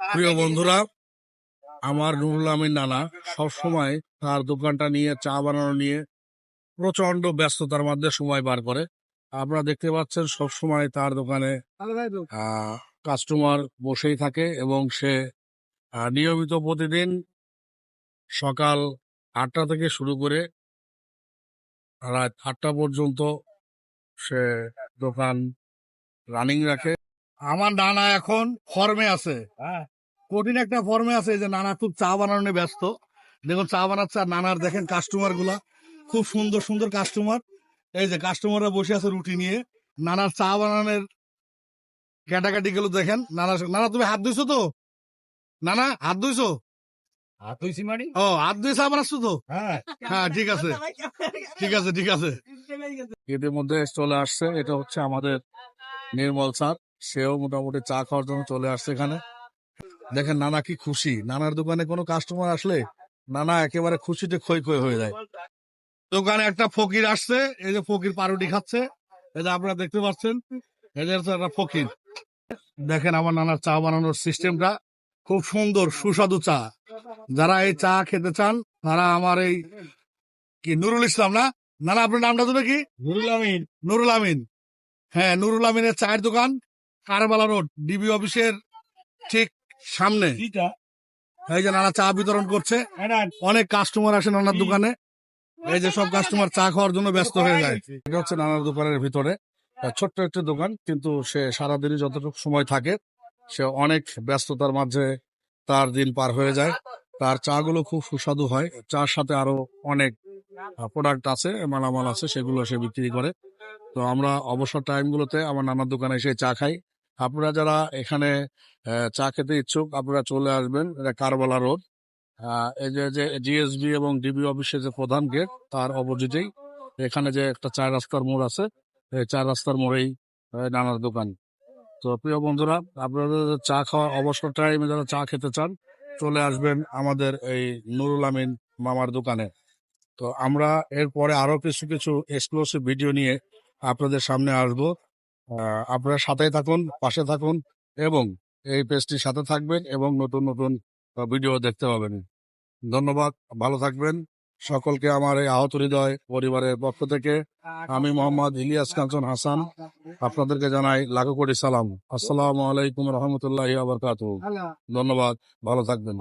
প্রিয় বন্ধুরা আমার নুরুল আমিন নানা সবসময় তার দোকানটা নিয়ে চা বানানো নিয়ে প্রচণ্ড ব্যস্ততার মধ্যে সময় বার করে। আপনারা দেখতে পাচ্ছেন সবসময় তার দোকানে কাস্টমার বসেই থাকে এবং সে আহ, নিয়মিত প্রতিদিন সকাল আটটা থেকে শুরু করে রাত আটটা পর্যন্ত সে দোকান রানিং রাখে। আমার নানা এখন ফর্মে আছে। কঠিন একটা ফর্মে আছে যে নানা খুব চা বানানো ব্যস্ত। দেখুন চা বানাচ্ছে আর নানার দেখেন কাস্টমারগুলা। খুব সুন্দর সুন্দর কাস্টমার এই যে কাস্টমাররা বসে আছে রুটি নিয়ে। নানার চা বানানোর ক্যাটাকাটি গুলো দেখেন। নানা নানা তুমি হাত ধুইছো তো? নানা হাত ধুইছো? হাত মানে? ও হাত চা বানাচ্ছ তো? হ্যাঁ। হ্যাঁ ঠিক আছে। ঠিক আছে ঠিক আছে। এদের মধ্যে চলে আসছে। এটা হচ্ছে আমাদের নির্মল স্যার। সেও মোটামুটি চা খাওয়ার জন্য চলে আসছে এখানে। দেখেন নানা কি খুশি। নানার দোকানে কোনো কাস্টমার আসলে নানা একেবারে খুশিতে খই খই হয়ে যায়। দোকানে একটা ফকির আসছে এই যে ফকির পাউরুটি খাচ্ছে। এই যে আপনারা দেখতে পাচ্ছেন এদের তো একটা ফকির। দেখেন আমার নানার চা বানানোর সিস্টেমটা খুব সুন্দর সুস্বাদু চা। যারা এই চা খেতে চান তারা আমার এই কি নুরুল ইসলাম না? নানা আপনার নামটা দেবে কি? নুরুল আমিন। নুরুল আমিন। হ্যাঁ নুরুল আমিনের চায়ের দোকান কারবালা রোড ডিবি অফিসের ঠিক সামনে এই যে নানা চা বিতরণ করছে। অনেক কাস্টমার আসে নানার দোকানে। এই যে সব কাস্টমার চা খাওয়ার জন্য ব্যস্ত হয়ে যায়। এটা হচ্ছে নানার দোকানের ভিতরে। ছোট্ট একটি দোকান কিন্তু সে সারাদিনই যতটুকু সময় থাকে সে অনেক ব্যস্ততার মাঝে তার দিন পার হয়ে যায়। তার চা গুলো খুব সুস্বাদু হয়। চার সাথে আরও অনেক প্রোডাক্ট আছে মালামাল আছে সেগুলো সে বিক্রি করে। তো আমরা অবসর টাইম গুলোতে আমার নানার দোকানে এসে চা খাই। আপনারা যারা এখানে চা খেতে ইচ্ছুক, আপনারা চলে আসবেন। এটা কারবালা রোড। এই যে যে জিএসবি এবং ডিবি অফিসের যে প্রধান গেট, তার অপোজিটেই। এখানে যে একটা চার রাস্তার মোড় আছে, এই চার রাস্তার মোড়েই নানার দোকান। তো প্রিয় বন্ধুরা আপনারা চা খাওয়া অবসর টাইমে যারা চা খেতে চান, চলে আসবেন আমাদের এই নুরুল আমিন মামার দোকানে। তো আমরা এরপরে আরও কিছু কিছু এক্সক্লুসিভ ভিডিও নিয়ে আপনাদের সামনে আসব। আপনারা সাথে থাকুন, পাশে থাকুন এবং এই পেজটির সাথে থাকবেন এবং নতুন নতুন ভিডিও দেখতে পাবেন। ধন্যবাদ, ভালো থাকবেন। সকলকে আমার এই আহত হৃদয় পরিবারের পক্ষ থেকে আমি মোহাম্মদ ইলিয়াস কাঞ্চন হাসান। আপনাদেরকে জানাই লাখো কোটি সালাম। আসসালামু আলাইকুম রহমতুল্লাহ আবরকাত ধন্যবাদ, ভালো থাকবেন।